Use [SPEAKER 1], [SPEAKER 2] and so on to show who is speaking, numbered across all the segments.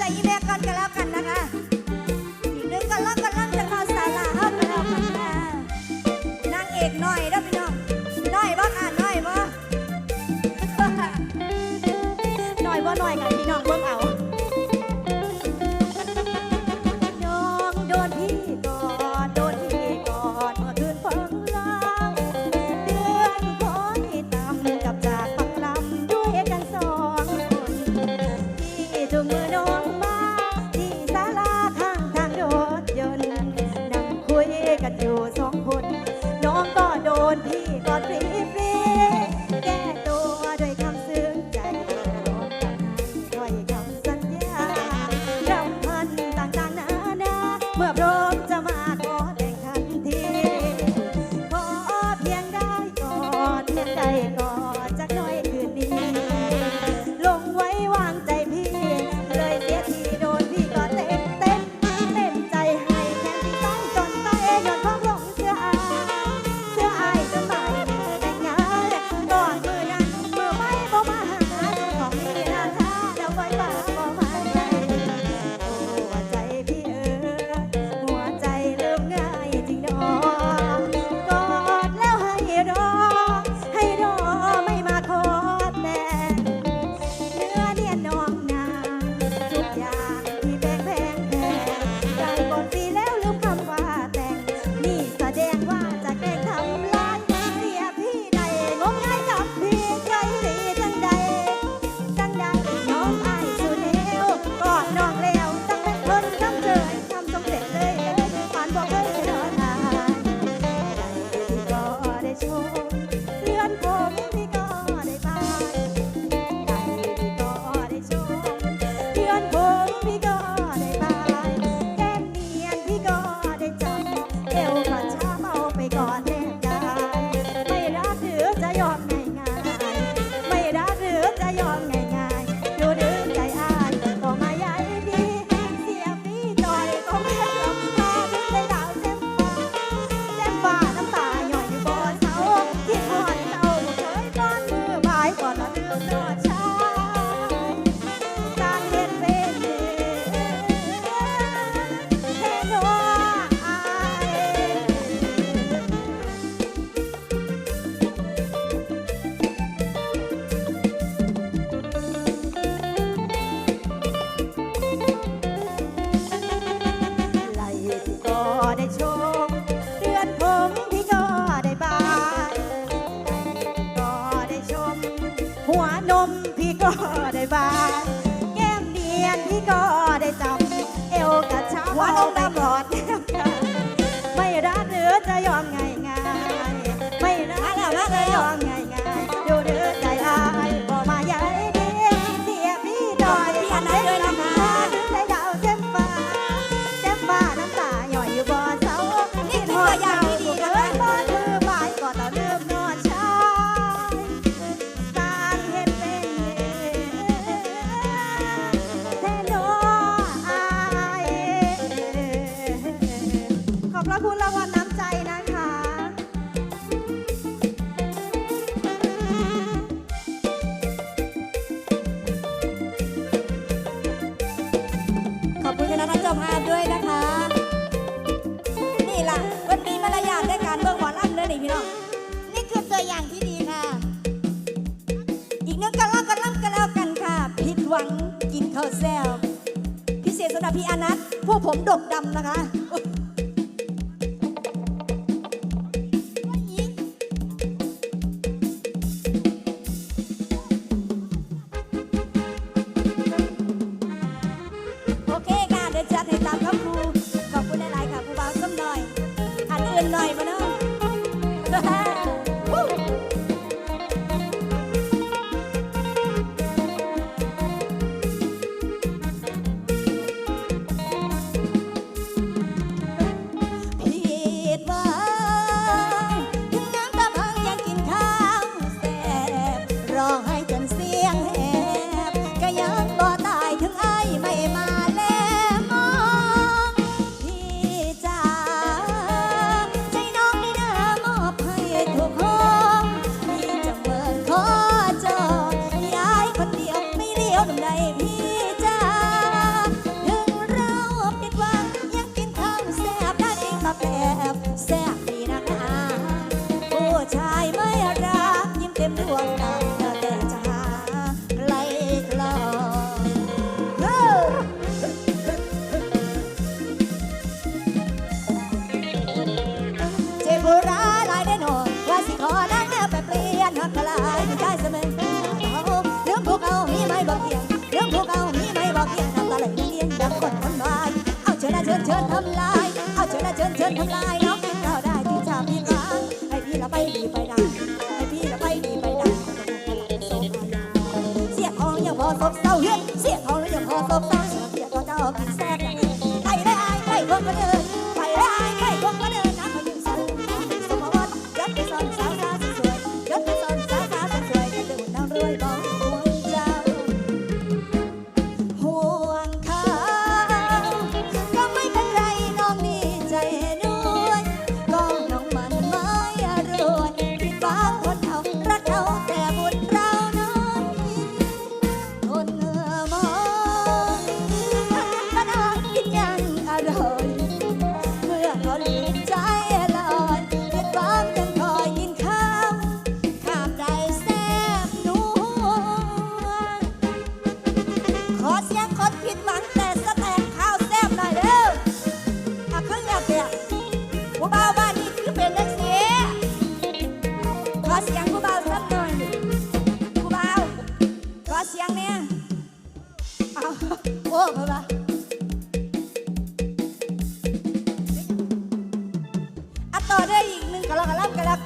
[SPEAKER 1] ใจแม่ก่อนกันแล้วกันนะคะ พี่อนัทพวกผมดกดำนะคะ ทำลายน้อเราได้ที่จะมีร้านให้พี่เราไปดีไปดังให้
[SPEAKER 2] พี่เราไปดีไปดังเสียทองอยังพอซบเศร้าเฮ้ยเสียทองแล้วยังพอซบเศร้าเสียทองเจ้ากินแซ่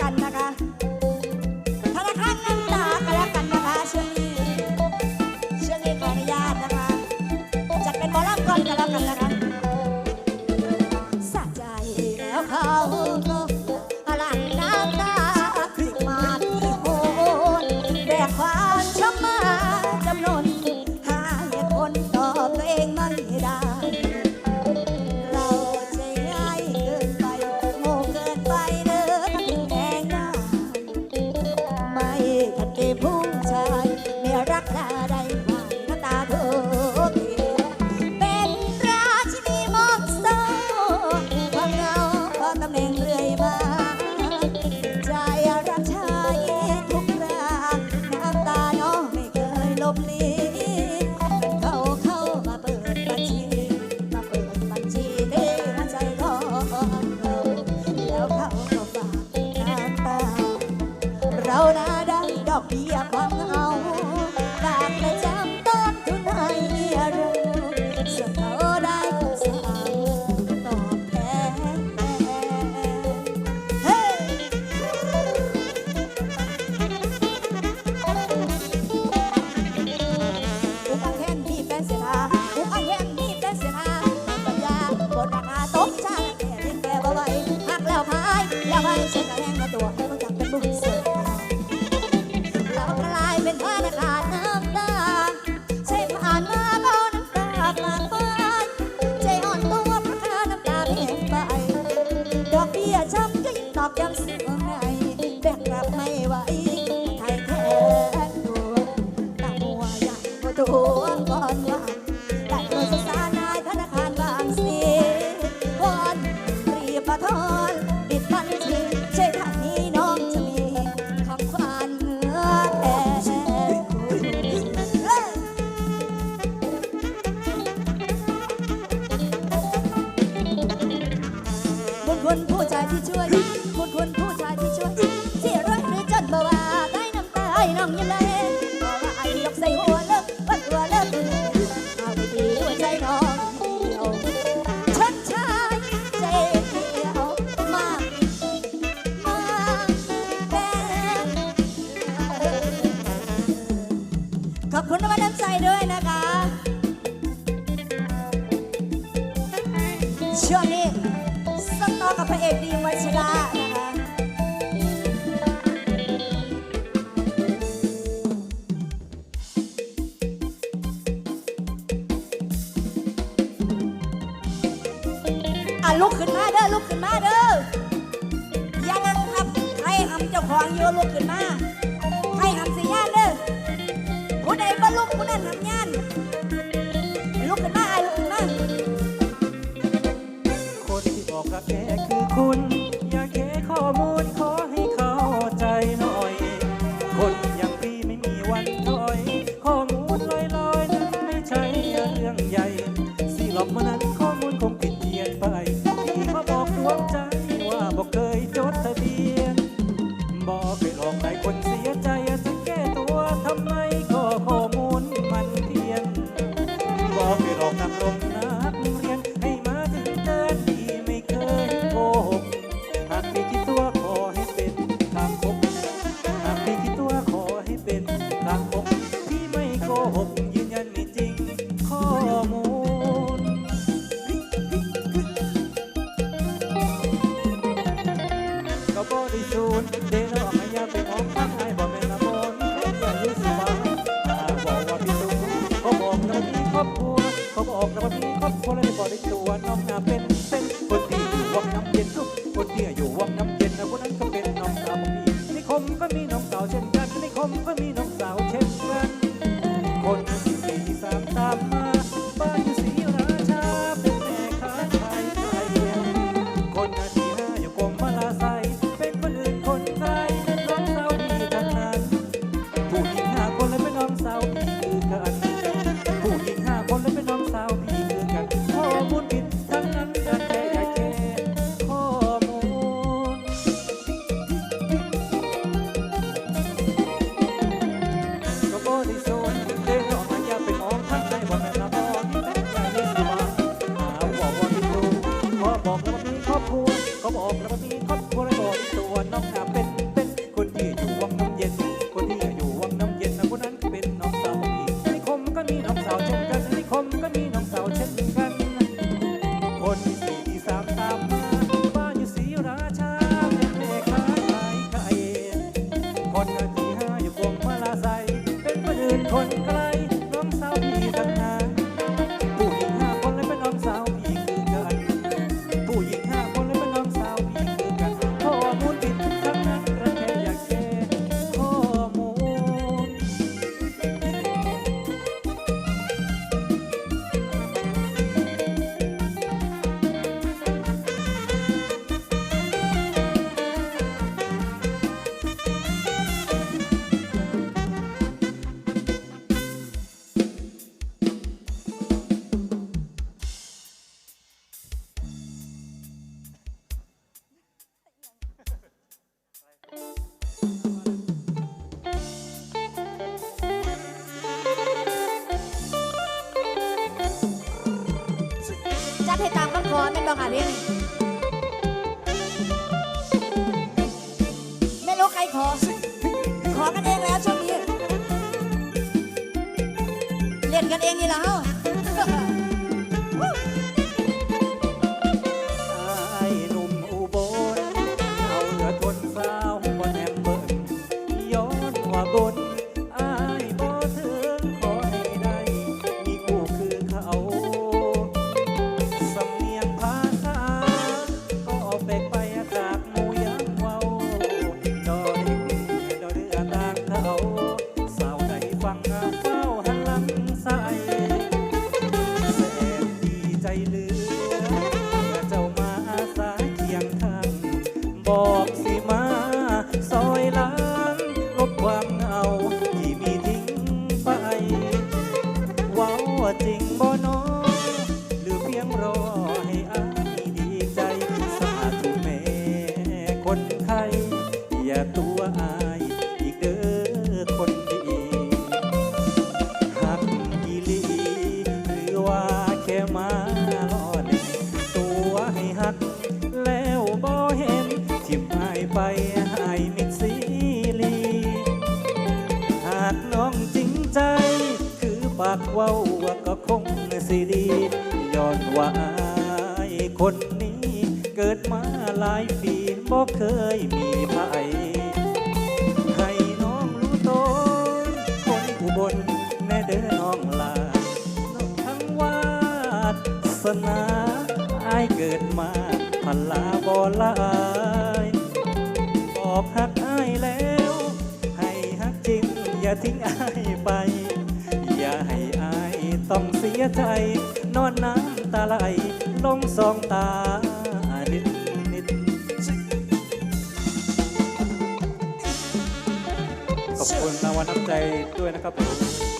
[SPEAKER 2] กันนะคะ da da ช่วงนี้สตอกับพระเอกดี หลอกมันั้นข้อมูลคงผิด
[SPEAKER 3] เพี้ยนไปมาบอกดวงใจัดให้ตามคำขอแม่นบอกค่ะเพลงนี้
[SPEAKER 2] ไม่รู้ใครขอ ขอกันเองแล้วช่วงนี้เรี
[SPEAKER 3] ยนกันเองนี่แล้ว ฟังครับ มิดซีลีหากน้องจริงใจ คือปากเว้าวก็คงสิดีย้อนว่าอยคนนี้ เกิดมาหลายปีบ่เคยมีภัยให้น้องรู้ตนคนผู้บนแม่เด้อน้องลาทั้งวาดสนาอเกิดมาพลาบ่ลา อบหักอายแล้ว ให้หักจริง อย่าทิ้งอายไป อย่าให้อายต้องเสียใจ นอนน้ำตาไหลลงสองตานิดนิดขอบคุณรางวัลน้ำใจด้วยนะครับผม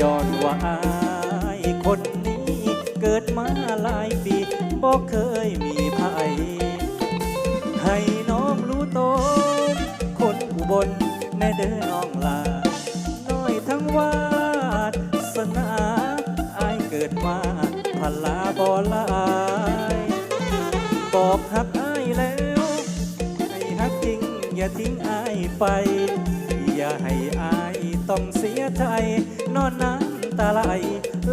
[SPEAKER 3] ย้อนว่าอายคนนี้เกิดมาหลายปีบ่เคยมีภัยให้น้องรู้ตนคนอุบลแน่เด้อน้องลาน้อยทั้งวาสนาอายเกิดมาพลาบอลายบอกหักอายแล้วให้หักจริงอย่าทิ้งอายไป อย่าให้อายต้องเสียใจ นอนน้ำตาไหล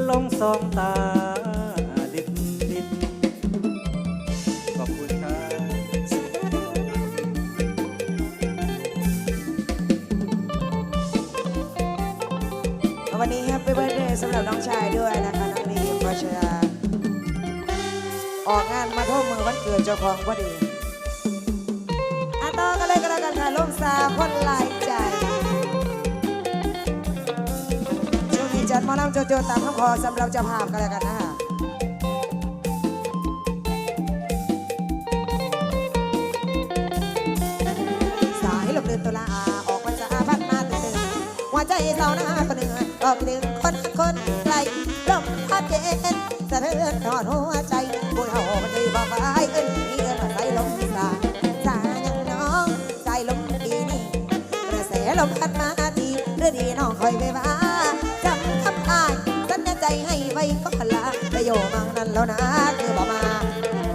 [SPEAKER 3] ลงสองตาดิดดิดขอบคุณครับ
[SPEAKER 4] วันนี้แฮปปี้เบิร์ดเดย์สำหรับน้องชายด้วยนะคะน้องดีมพัชรา ออกงานมาท่วมมือวันเกิดเจ้าของพอดีอาต่อกันเลยกันแล้วกันค่ะลงสาคนไหล ดหมาลำโจโจตามคำขอสำหรับเจ้าภาพกันแล้วกันนะคะสายลมเดินตุลาออกพรรษาพัดมาตื่นๆหัวใจเราหน้าคนหนึ่งออกดึงคนคนไกลลมพัดเย็นสะเทือนทอดหัวใจบุญเฮามันดีบ่ไปเอิ้นมีเอิ้นว่าสายลมสาสายังน้องสายลมปีนี้กระแสลมพัดมาทีเรื่องดีน้องคอยไปว่า ใจให้ไว้ก็พละประโยมังนั้นแล้วนะคือบอกมา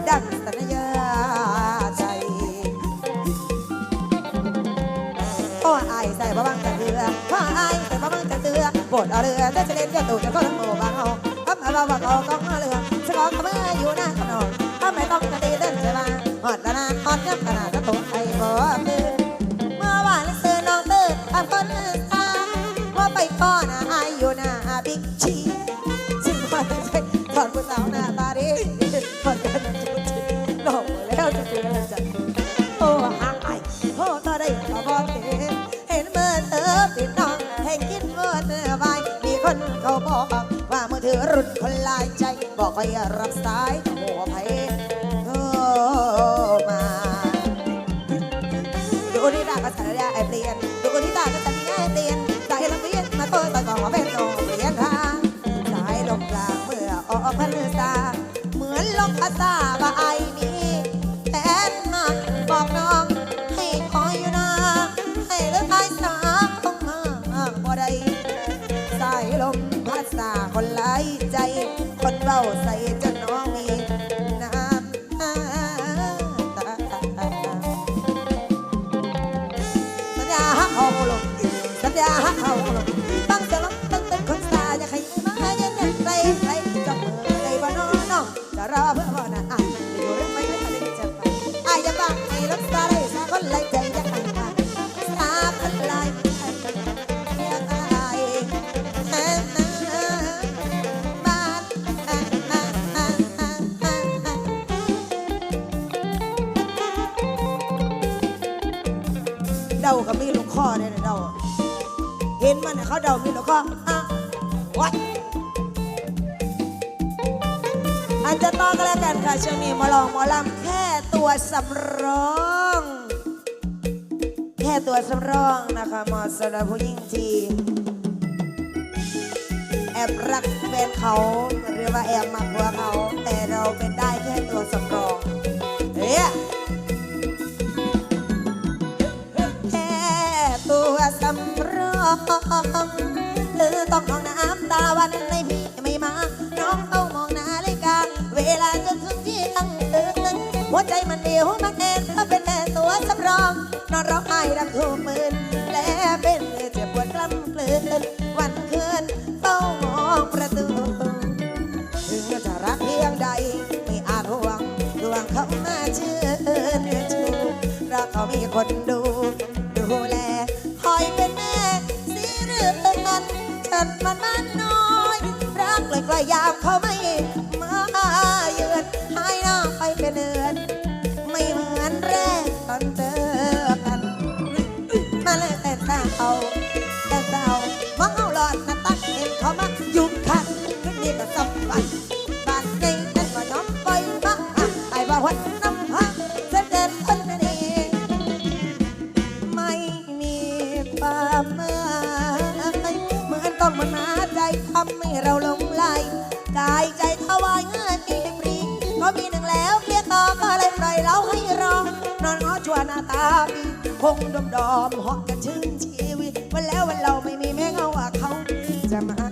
[SPEAKER 4] ดังสัญญาใจพ่ออายใส่บ้าบังจะเตือพ่ออายใส่บ้าบังจะเตือโบดเอาเรือจะเล่นจะตู่จะก็โง่บางเอาพับเอาบ้างเอาต้องเรือสกอกับเมื่ออยู่หน้าขนมถ้าไม่ต้องกระตีเต้นใช่ไหมหอดและนาหอดยับขนาด รุ่นคนลายใจบอกให้รับสายหัวไผ่โทรมาดูนี่ตาก็สัญญาไอเปลี่ยนดูนี่ตาก็สัญญาไอเปลี่ยนใจลำเปลี่ยนมาตัวตอนบอกว่าเป็นโตเปลี่ยนทางสายลมกลางเมื่อออกพรรษาเหมือนลมพัดซาว่าไอนี้แทนมาบอกน้องให้คอยอยู่นะให้เลือกไอสาคงมาบ่ได้สายลมพัดซาคนไล่ ใจค ห็นมันน่ะเขาเดามีลูกคออะวัดอันจะต่อกันแล้วกันค่ะช่วงนี้มาลองหมอลำแค่ตัวสำรองแค่ตัวสำรองนะคะเหมาะสำหรับผู้หญิงที่แอบรักแฟนเขาหรือว่าแอบมักหัวเขา แต่เราเป็นได้แค่ตัวสำรองเฮ้ย หรือต้องนองน้ำตาวันในพี่ไม่มา น้องเขามองนาฬิกา เวลาจนถึงที่ตั้งตื่นหัวใจมันเดียวมันเองก็เป็นแค่ตัวสำรอง นอนร้องไห้ดังทุ่มมืนและเป็นเจ็บปวดกล้ำกลืนวันคืนเฝ้ามองประตูถึงจะรักเพียงใด ไม่อาจห่วงดวงเขามาเชื่อชูรักเขามีคนดู ฉันมันมันน้อย รักเลยกลยามเขาไม่มาเยือนหายน้าไปเป็นเดือน ไม่เหมือนแรกตอนเจอกัน มาเลยแต่เศร้าแต่เศร้ามองเอาหลอดน้าตักเห็นเขามายุ่งขันขึ้นนี่ก็สับปันบ้านนี้นั่นก็ย้อมไปบ้างไอ้บ่าวัน คงดมดอมหอกกันชื่นชีวิตวันแล้ววันเราไม่มีแม้เงาว่าเขาจะมา